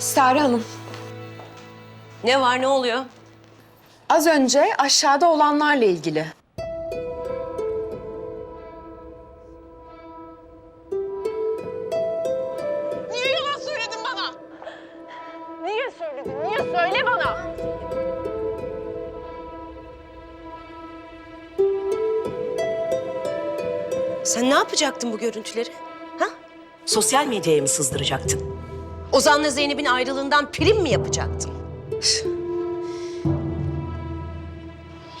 Sare Hanım, Ne var ne oluyor? az önce aşağıda olanlarla ilgili. Niye yalan söyledin bana? Niye söyledin? Niye? Söyle bana. Sen ne yapacaktın bu görüntüleri? Ha? Sosyal medyaya mı sızdıracaktın? Ozan'la Zeynep'in ayrılığından prim mi yapacaktın?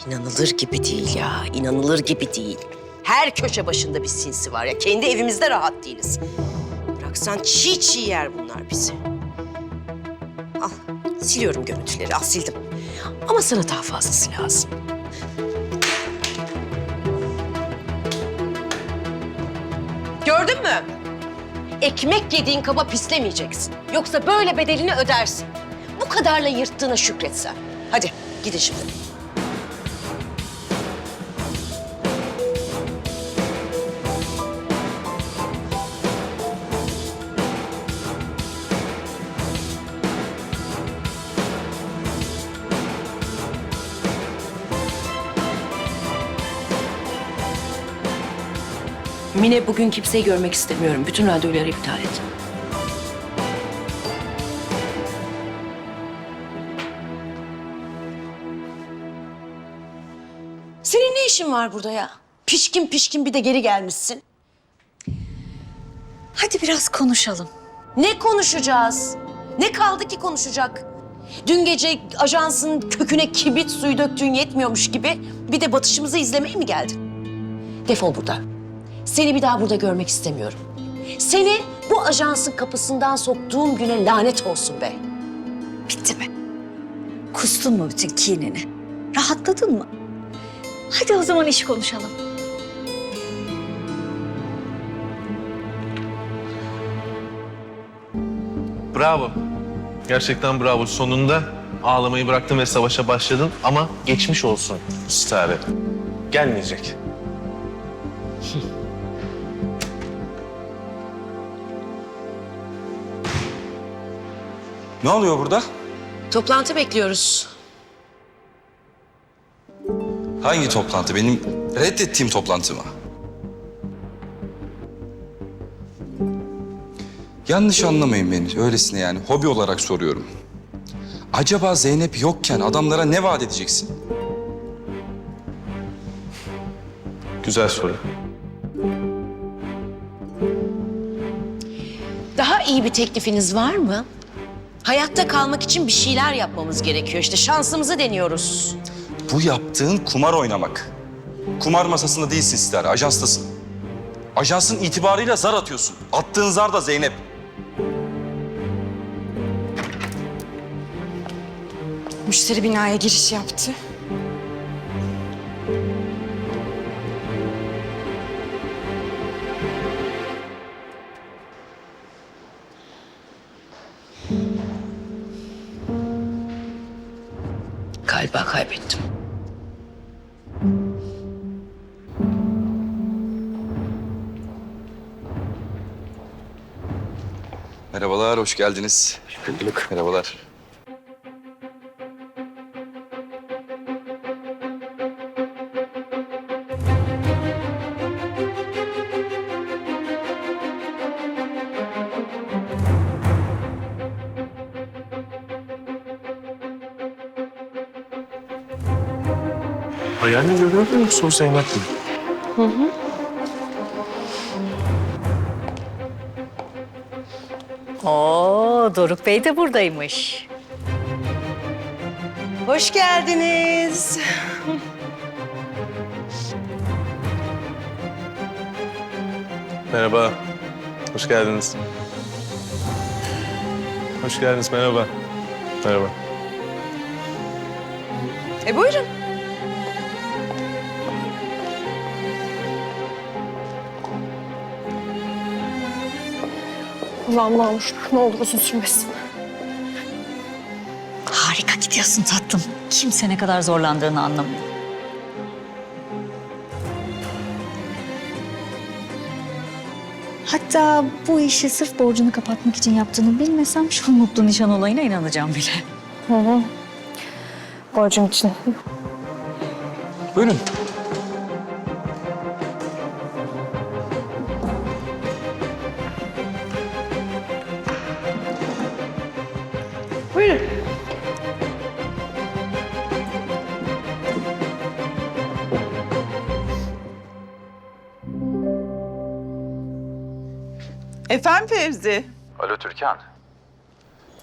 İnanılır gibi değil ya, inanılır gibi değil. Her köşe başında bir sinsi var ya. Kendi evimizde rahat değiliz. Bıraksan çiğ çiğ yer bunlar bizi. Al, siliyorum görüntüleri, al sildim. Ama sana daha fazlası lazım. Gördün mü? Ekmek yediğin kaba pislemeyeceksin. Yoksa böyle bedelini ödersin. Bu kadarla yırttığına şükretsen. Hadi gidin şimdi. Mine bugün kimseyi görmek istemiyorum. Bütün radyoları iptal et. Senin ne işin var burada ya? Pişkin pişkin bir de geri gelmişsin. Hadi biraz konuşalım. Ne konuşacağız? Ne kaldı ki konuşacak? Dün gece ajansın köküne kibrit suyu döktüğün yetmiyormuş gibi bir de batışımızı izlemeye mi geldin? Defol buradan. Seni bir daha burada görmek istemiyorum. Seni bu ajansın kapısından soktuğum güne lanet olsun be. Bitti mi? Kustun mu bütün kinini? Rahatladın mı? Hadi o zaman iş konuşalım. Bravo. Gerçekten bravo. Sonunda ağlamayı bıraktın ve savaşa başladın ama geçmiş olsun Stare. Gelmeyecek. Ne oluyor burada? Toplantı bekliyoruz. Hangi toplantı? Benim reddettiğim toplantı mı? Yanlış anlamayın beni. Öylesine yani. Hobi olarak soruyorum. Acaba Zeynep yokken adamlara ne vaat edeceksin? Güzel soru. Daha iyi bir teklifiniz var mı? Hayatta kalmak için bir şeyler yapmamız gerekiyor. İşte şansımızı deniyoruz. Bu yaptığın kumar oynamak. Kumar masasında değilsin Sitare, ajanstasın. Ajansın itibarıyla zar atıyorsun. Attığın zar da Zeynep. Müşteri binaya giriş yaptı. Galiba kaybettim. Merhabalar, hoş geldiniz. Hoş bulduk. Merhabalar. Hayalini görüyor musun Zeynep? Oo, Doruk Bey de buradaymış. Hoş geldiniz. Merhaba. Hoş geldiniz. Hoş geldiniz. Merhaba. Merhaba. E buyurun. Ulan Mahmut ne olur uzun sürmesin. Harika gidiyorsun tatlım. Kimse ne kadar zorlandığını anlamıyor. Hatta bu işi sırf borcunu kapatmak için yaptığını bilmesem şu mutlu nişan olayına inanacağım bile. Borcum için. Buyurun. Efendim Fevzi? Alo Türkan.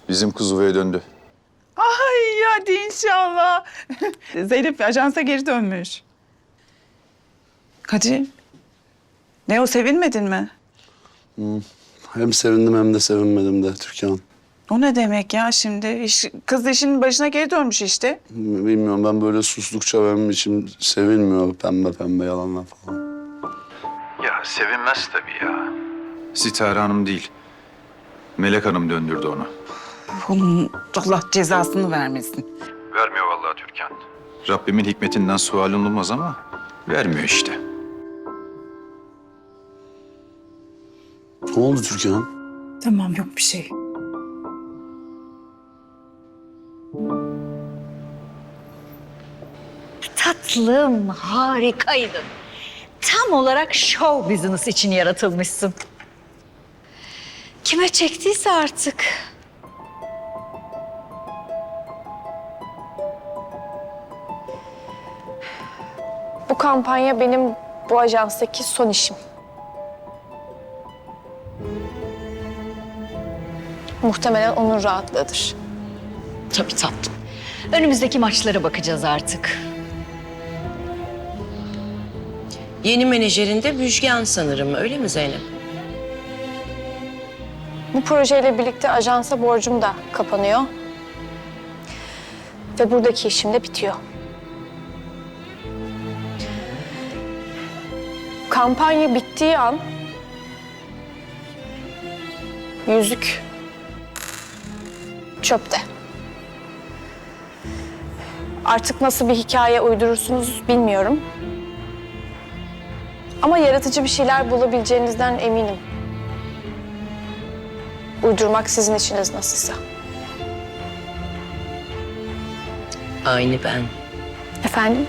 Bizim kuzuvaya döndü. Ay hadi inşallah. Zeynep ajansa geri dönmüş. Kadir. Ne o sevinmedin mi? Hem sevindim hem de sevinmedim de Türkan. O ne demek ya şimdi? İş, kız işin başına geri dönmüş işte. Bilmiyorum ben böyle sustukça benim içim sevinmiyor pembe pembe yalanlar falan. Ya sevinmez tabii ya. Sitare Hanım değil. Melek Hanım döndürdü onu. Onun Allah cezasını vermesin. Vermiyor vallahi Türkan. Rabbimin hikmetinden sual olmaz ama vermiyor işte. Ne oldu Türkan? Tamam yok bir şey. Tatlım, harikaydın. Tam olarak show business için yaratılmışsın. Kime çektiyse artık. Bu kampanya benim bu ajanstaki son işim. Muhtemelen onun rahatlığıdır. Tabii tatlım. Önümüzdeki maçlara bakacağız artık. Yeni menajerin de Müjgan sanırım öyle mi Zeynep? Bu projeyle birlikte ajansa borcum da kapanıyor. Ve buradaki işim de bitiyor. Kampanya bittiği an yüzük çöpte. Artık nasıl bir hikaye uydurursunuz bilmiyorum. Ama yaratıcı bir şeyler bulabileceğinizden eminim. Uydurmak sizin işiniz nasılsa. Aynı ben. Efendim?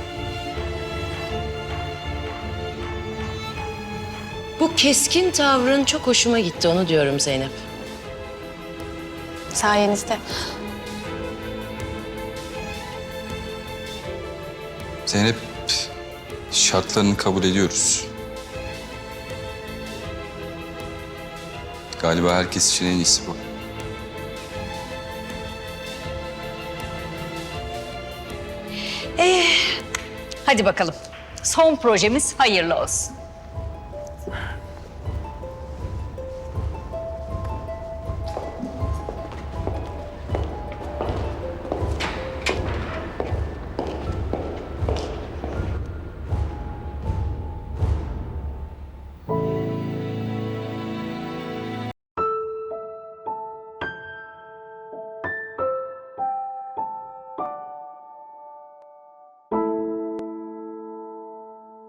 Bu keskin tavrın çok hoşuma gitti onu diyorum Zeynep. Sayenizde. Zeynep şartlarını kabul ediyoruz. Galiba herkes için en iyisi bu. Hadi bakalım. Son projemiz hayırlı olsun.